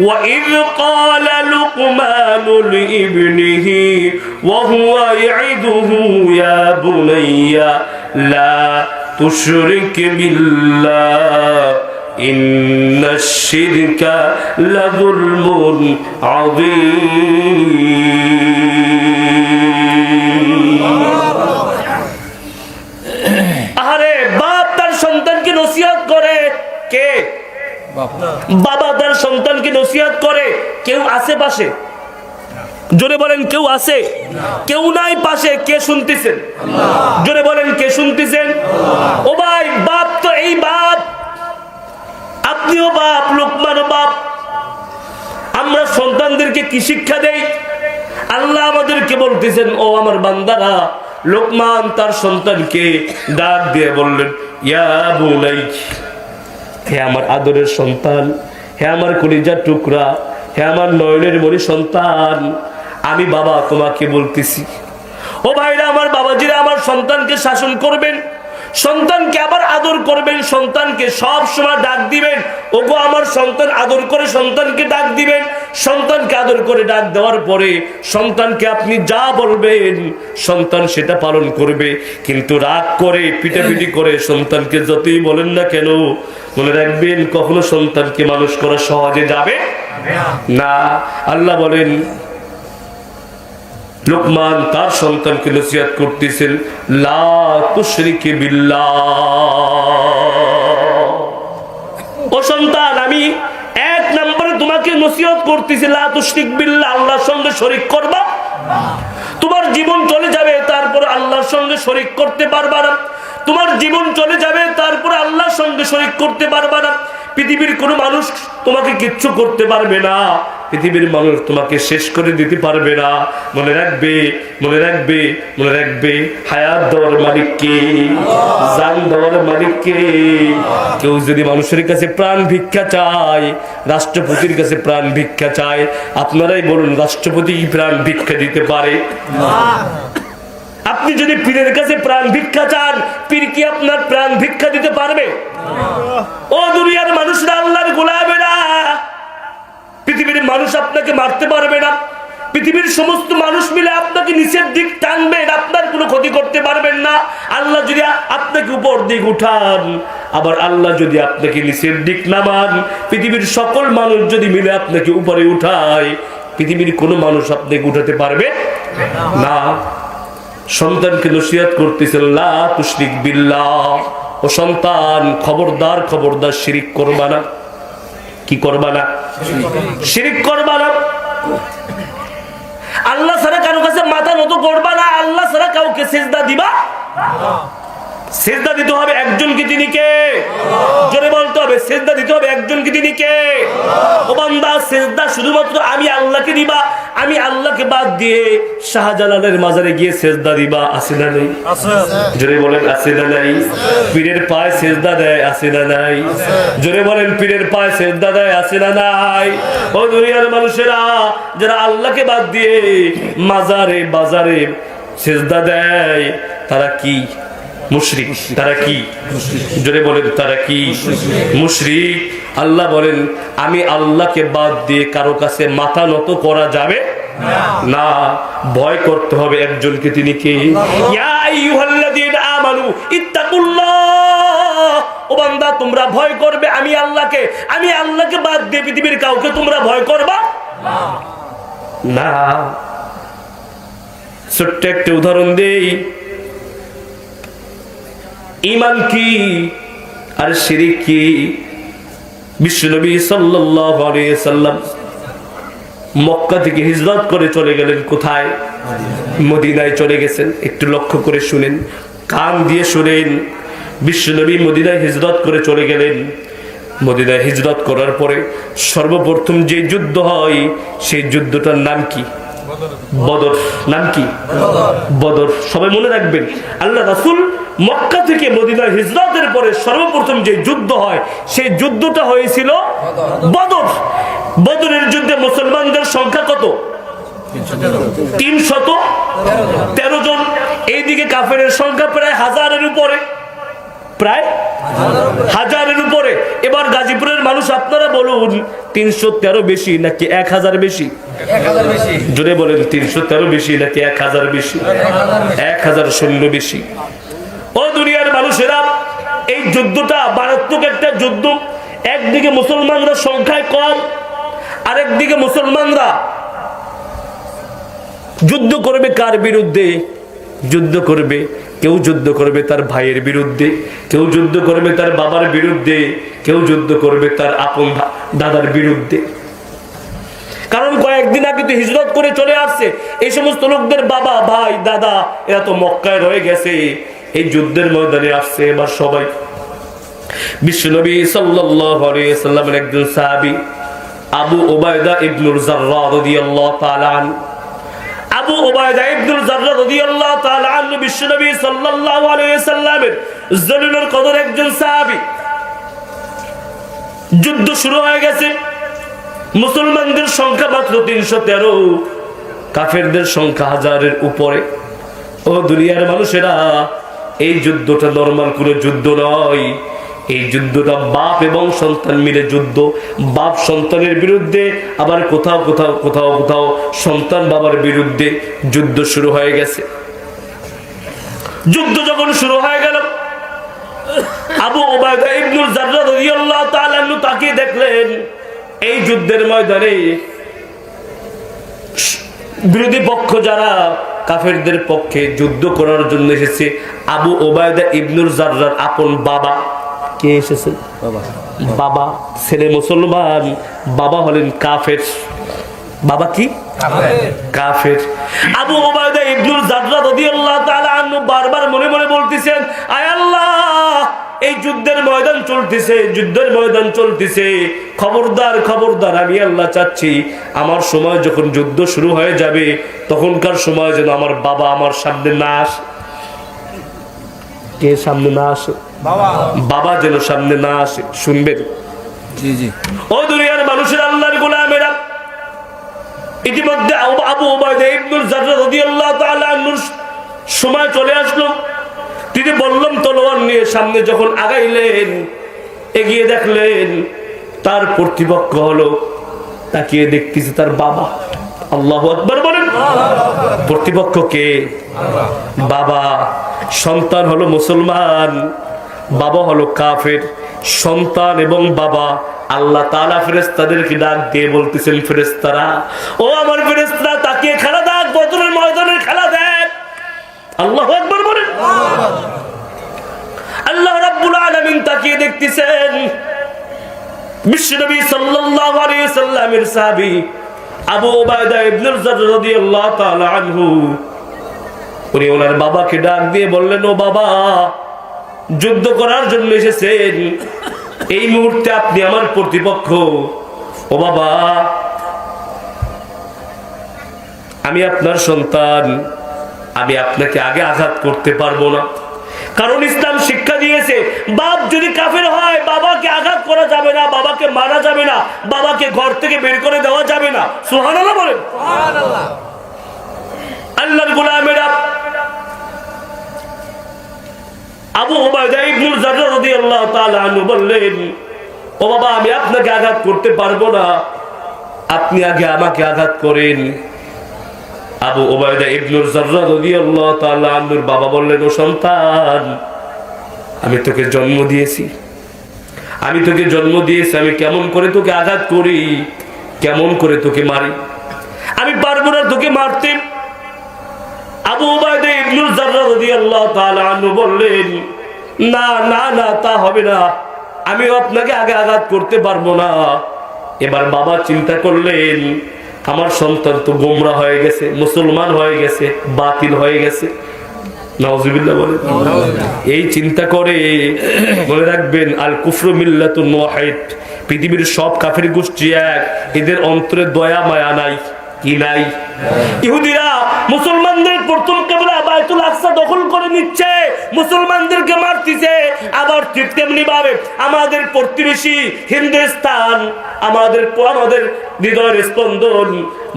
وإذ قال لقمان لابنه وهو يعده يا بني لا تشرك بالله إن الشرك لظلم عظيم বাবা তার সন্তানকে নসিহত করে কেউ আশেপাশে জোরে বলেন কেউ আছে? কেউ নাই পাশে কে শুনতেছেন? জোরে বলেন কে শুনতেছেন? ও ভাই বাপ তো এই বাপ। আপনিও বাপ লোকমানও বাপ। আমরা সন্তানদেরকে কি শিক্ষা দেই? আল্লাহ আমাদেরকে বলতেছেন ও আমার বান্দারা লোকমান তার সন্তানকে ডাক দিয়ে বললেন ইয়া বুনাই হে আমার আদরের সন্তান, হে আমার কলিজার টুকরা, হে আমার নয়নের মনি সন্তান, আমি বাবা তোমাকে বলতেছি। ও ভাইরা, আমার বাবাজিরা আমার সন্তানকে শাসন করবেন, সন্তানকে আবার আদর করবেন, সন্তানকে সব সময় ডাক দিবেন। ওগো, আমার সন্তান আদর করে সন্তানকে ডাক দিবেন। সন্তানকে আদর করে ডাক দেওয়ার পরে সন্তানকে আপনি যা বলবেন, সন্তান সেটা পালন করবে। কিন্তু রাগ করে, পিটাপিটি করে সন্তানকে যতই বলেন না কেন, মনে রাখবেন, কখনো সন্তানকে মানুষ করা সহজে যাবে না। আল্লাহ বলেন, লোকমান তার সন্তানকে নসিহাত করতেছেন, লা বিল্লাহ। ও সন্তান, আমি নসিহত করতেছি, লা তুশরিক বিল্লাহ, আল্লাহর সঙ্গে শরিক করবা? তোমার জীবন চলে যাবে, তারপর আল্লাহর সঙ্গে শরিক করতে পারবা না। তোমার জীবন চলে যাবে, তারপর আল্লাহর সঙ্গে শরিক করতে পারবা না। পৃথিবীর কোনো মানুষ তোমাকে কিচ্ছু করতে পারবে না। পৃথিবীর মানুষ তোমাকে শেষ করে দিতে পারবে না। মনে রাখবে মনে রাখবে মনে রাখবে, হায়াত দেওয়ার মালিক কে? জান মালিক কে? কেউ যদি মানুষের কাছে প্রাণ ভিক্ষা চায়, রাষ্ট্রপতির কাছে প্রাণ ভিক্ষা চায়, আপনারাই বলুন রাষ্ট্রপতি কি প্রাণ ভিক্ষা দিতে পারে? আপনি যদি পীরের কাছে প্রাণ ভিক্ষা চান, পীর কি আপনার প্রাণ ভিক্ষা দিতে পারবে? ও দুনিয়ার মানুষরা আল্লাহর গোলামেরা। পৃথিবীর মানুষ আপনাকে মারতে পারবে না। পৃথিবীর সমস্ত মানুষ মিলে আপনাকে নিচের দিক টানবেন আপনার কোনো ক্ষতি করতে পারবেন না। আল্লাহ যদি আপনাকে উপর দিক উঠান, আবার আল্লাহ যদি আপনাকে নিচের দিক নামান, পৃথিবীর সকল মানুষ যদি মিলে আপনাকে উপরে উঠায়, পৃথিবীর কোনো মানুষ আপনাকে উঠাতে পারবে না। সন্তানকে নসিহত করতেছেন লা তুশরিক বিল্লাহ। ও সন্তান, খবরদার খবরদার শিরিক করবা না। কি করবা না? শিরিক করবা না। আল্লাহ ছাড়া কারও কাছে মাথা নত করবা না। আল্লাহ ছাড়া কাউকে সেজদা দিবা। সেজদা দিতে হবে একজনকে তিনি কে? জোরে বলতে হবে, সেজদা দিতে হবে একজনকে তিনি কে? ও বান্দা, সেজদা শুধুমাত্র আমি আল্লাহকে দিবা। আমি আল্লাহকে বাদ দিয়ে শাহজালালের মাজারে গিয়ে সেজদা দিবা আছে না নেই? জোরে বলেন আছে না নাই? পীরের পায়ে সেজদা দেয় আছে না নাই? জোরে বলেন পীরের পায়ে সেজদা দেয় আছে না নাই? ও দুনিয়ার মানুষেরা যারা আল্লাহকে বাদ দিয়ে মাজারে বাজারে সেজদা দেয় তারা কি? মুশরিক। তারা কি? জোরে বলেন তারা কি? মুশরিক। আল্লাহ বলেন আমি আল্লাহকে বাদ দিয়ে কারও কাছে মাথা নত করা যাবে না। ভয় করতে হবে একজনকে তিনি কে? আমানু ইত্তাকুল্লাহ। ও বান্দা তোমরা ভয় করবে আমি আল্লাহকে আমি আল্লাহকে বাদ দিয়ে পৃথিবীর কাউকে তোমরা ভয় করবা? না। ছোট্ট একটা উদাহরণ দেই। ইমান কি আর শিরিক কি? বিশ্বনবী সাল্লাল্লাহু আলাইহি সাল্লাম মক্কা থেকে হিজরত করে চলে গেলেন কোথায়? মদিনায়। চলে গেছেন। একটু লক্ষ্য করে শুনেন। কান দিয়ে শুনেন। বিশ্বনবী মদিনায় হিজরত করে চলে গেলেন। মদিনায় হিজরত করার পরে সর্বপ্রথম যে যুদ্ধ হয় সেই যুদ্ধটার নাম কি? বদর। নাম কি? বদর। সবাই মনে রাখবেন আল্লাহ রাসুল মক্কা থেকে মদিনা হিজরতের পরে সর্বপ্রথম যে যুদ্ধ হয়, সেই যুদ্ধটা হয়েছিল বদর। বদরের যুদ্ধে মুসলমানদের সংখ্যা কত? তিন শত তেরো জন। এইদিকে কাফের সংখ্যা প্রায় হাজারের উপরে। প্রায় হাজারের উপরে। এবার গাজীপুরের মানুষ, আপনারা বলুন তিনশো তেরো বেশি নাকি এক হাজার বেশি? জোরে বলেন তিনশো তেরো বেশি নাকি এক হাজার বেশি? এক হাজার সৈন্য বেশি। এই যুদ্ধটা মারাত্মক একটা যুদ্ধ। একদিকে মুসলমানরা সংখ্যায় কম, আরেকদিকে মুসলমানরা যুদ্ধ করবে কার বিরুদ্ধে? যুদ্ধ করবে, কেউ যুদ্ধ করবে তার ভাইয়ের বিরুদ্ধে, কেউ যুদ্ধ করবে তার বাবার বিরুদ্ধে, কেউ যুদ্ধ করবে তার আপন দাদার বিরুদ্ধে। কারণ কয়েকদিন আগে তো হিজরত করে চলে আসছে, এই সমস্ত লোকদের বাবা, ভাই, দাদা, এরা তো মক্কায় রয়ে গেছে। এই যুদ্ধের ময়দানে আসছে এবার সবাই। বিশ্বনবী সাল্লামের একজন সাহাবী, আবু ওবায়দা ইবনুল যুদ্ধ শুরু হয়ে গেছে। মুসলমানদের সংখ্যা মাত্র তিনশো তেরো, কাফেরদের সংখ্যা হাজারের উপরে। ও দুনিয়ার মানুষেরা এই যুদ্ধটা নর্মাল কোনো যুদ্ধ নয়। এই যুদ্ধটা বাপ এবং সন্তান মিলে যুদ্ধ। বাপ সন্তানের বিরুদ্ধে, আবার কোথাও কোথাও কোথাও কোথাও সন্তান বাবার বিরুদ্ধে যুদ্ধ শুরু হয়ে গেছে। যুদ্ধ যখন শুরু হয়ে গেল, আবু ওবায়দা ইবনুল জাররা দেখলেন, এই যুদ্ধের ময়দানে বিরোধী পক্ষ যারা কাফেরদের পক্ষে যুদ্ধ করার জন্য এসেছে আবু ওবায়দা ইবনুর জার্রার আপন বাবা। কে এসেছে? বাবা। বাবা ছেলে মুসলমান। বাবা হলেন কাফের। বাবা কি? কাফের। আবু ওবায়দা ইবনুল জাররা রাদিয়াল্লাহু তাআলা আনহু বারবার মনে মনে বলতেছেন আয় আল্লাহ এই যুদ্ধের ময়দান চলতেছে যুদ্ধের ময়দান চলতেছে। খবরদার খবরদার আমি আল্লাহ চাচ্ছি আমার সময় যখন যুদ্ধ শুরু হয়ে যাবে তখনকার সময় যেন আমার বাবা আমার সামনে না আসে। কে সামনে না আসে? বাবা। যেন সামনে না আসে শুনবেন? জি জি। ও দুনিয়ার মানুষের আল্লাহর গোলামেরা ইতিমধ্যে আবু উবাইদা ইবনুল জাররা রাদিয়াল্লাহু তাআলা সময় চলে আসলো। তিনি বললাম, তলোয়ার নিয়ে সামনে যখন আগাইলেন, এগিয়ে দেখলেন, তার প্রতিপক্ষ হলো তাকিয়ে দেখতেছে তার বাবা। আল্লাহ আকবার বলেন। প্রতিপক্ষ কে? বাবা। সন্তান হলো মুসলমান, বাবা হলো কাফের। সন্তান এবং বাবা আল্লাহ তালা ফেরেস্তাদেরকে ডাক দিয়ে বলতেছেন ফেরেস্তারা ও আমার ফেরেস্তারা তাকে খেলা দেখ বদলের ময়দানের খেলা দেখ। আল্লাহ একবার বলেন। আল্লাহ রাব্বুল আলামিন তাকিয়ে দেখতেছেন বিশ্বনবী সাল্লাল্লাহু আলাইহি সাল্লামের সাহাবী আবু উবাইদা জারর রাদিয়াল্লাহু তাআলা আনহু। উনি ওনার বাবাকে ডাক দিয়ে বললেন, ও বাবা, যুদ্ধ করার জন্য এসেছেন। এই মুহূর্তে আপনি আমার প্রতিপক্ষ ও বাবা, আমি আপনার সন্তান। আমি আপনাকে আগে আঘাত করতে পারব না। কারণ ইসলাম শিক্ষা দিয়েছে, বাপ যদি কাফের হয়, বাবাকে আঘাত করা যাবে না, বাবাকে মারা যাবে না, বাবাকে ঘর থেকে বের করে দেওয়া যাবে না। সুহানাল্লাহ বলেন। আল্লাহর গোলামেরা আবু বললেন, ও বাবা, আমি আপনাকে আঘাত করতে পারব না। আপনি আগে আমাকে আঘাত করেন। আবু ওবায়দা ইবনুল জাররা রাদিয়াল্লাহু তাআলা আনহুর বাবা বললেন, ও সন্তান, আমি তোকে জন্ম দিয়েছি। আমি তোকে জন্ম দিয়েছি, আমি কেমন করে তোকে আঘাত করি, কেমন করে তোকে মারি। আমি পারব না তোকে মারতে। আবু উবাইদা ইবনুল জাররা রাদিয়াল্লাহু তাআলা আনহু বললেন, না না না, তা হবে না। আমি আপনাকে আগে আঘাত করতে পারব না। এবার বাবা চিন্তা করলেন আমার সন্তান তো গোমরা হয়ে গেছে মুসলমান হয়ে গেছে বাতিল হয়ে গেছে। বলে। এই চিন্তা করে মনে রাখবেন আল কুফর মিল্লাতুন ওয়াহিদ পৃথিবীর সব কাফের গোষ্ঠী এক এদের অন্তরে দয়া মায়া নাই কি নাই? ইহুদিরা মুসলমানদের প্রথম কেবলা বায়তুল আকসা দখল করে নিচ্ছে, মুসলমানদেরকে মারতিছে, আবার ঠিক তেমনি ভাবে আমাদের প্রতিবেশী হিন্দুস্তান, আমাদের আমাদের হৃদয়ের স্পন্দন,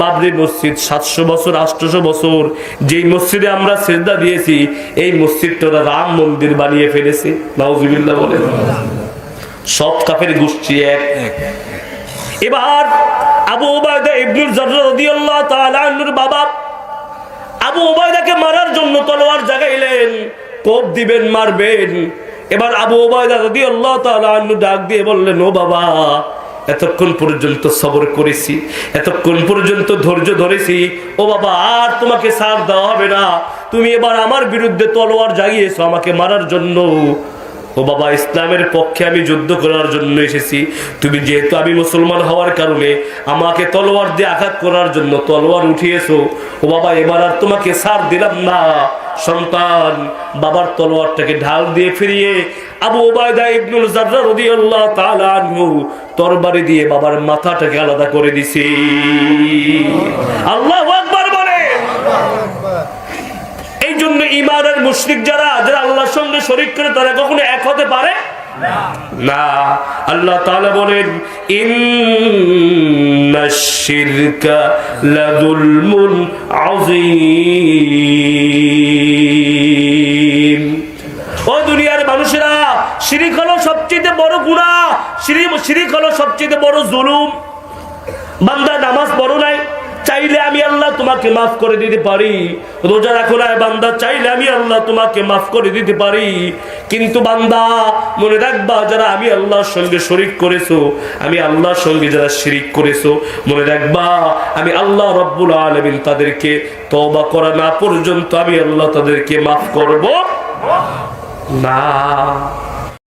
বাবরি মসজিদ সাতশো বছর আটশোশো বছর, যেই মসজিদে আমরা শ্রদ্ধা দিয়েছি, এই মসজিদটা ওরা রাম মন্দির বানিয়ে ফেলেছে। নাউজুবিল্লাহ বলে সব কাফের গোষ্ঠী এক। এবার আবু ওবায়দা ইবনুল জাররা রাদিয়াল্লাহু তাআলা আনহুর বাবা আবু ওবায়দাকে মারার জন্য তলোয়ার জাগাইলেন, কোপ দিবেন, মারবেন। এবার আবু ওবায়দা দিয়ে আল্লাহ ডাক দিয়ে বললেন, ও বাবা, এতক্ষণ পর্যন্ত সবর করেছি, এতক্ষণ পর্যন্ত ধৈর্য ধরেছি। ও বাবা, আর তোমাকে সার দেওয়া হবে না। তুমি এবার আমার বিরুদ্ধে তলোয়ার জাগিয়েছো আমাকে মারার জন্য। ও বাবা, ইসলামের পক্ষে আমি যুদ্ধ করার জন্য এসেছি। তুমি যেহেতু আমি মুসলমান হওয়ার কারণে আমাকে তলোয়ার দিয়ে আঘাত করার জন্য তলোয়ার উঠিয়েছো, ও বাবা, এবার আর তোমাকে সার দিলাম না। সন্তান, বাবার তলোয়ারটাকে ঢাল দিয়ে ফিরিয়ে আবু ওবায়দা ইবনুল জাররা রাদিয়াল্লাহু তাআলা আনহু তরবারি দিয়ে বাবার মাথাটাকে আলাদা করে দিছি। আল্লাহু ইমানের মুশরিক যারা যারা আল্লাহর সঙ্গে শরিক করে, তারা কখনো এক হতে পারে? না। আল্লাহ তাআলা বলেন ইন্নাশ দুনিয়ার মানুষেরা, শিরিক হলো সবচেয়ে বড় গুনাহ, শিরিক শিরিক হলো সবচেয়ে বড় জুলুম। বান্দা নামাজ পড়ো নাই চাইলে আমি আল্লাহ তোমাকে মাফ করে দিতে পারি। রোজা রাখো নাই বান্দা, চাইলে আমি আল্লাহ তোমাকে মাফ করে দিতে পারি। কিন্তু বান্দা, মনে রাখবা, যারা আমি আল্লাহর সঙ্গে শরিক করেছ, আমি আল্লাহর সঙ্গে যারা শিরিক করেছ, মনে রাখবা, আমি আল্লাহ রব্বুল আলমিন তাদেরকে তবা করা না পর্যন্ত আমি আল্লাহ তাদেরকে মাফ করব না।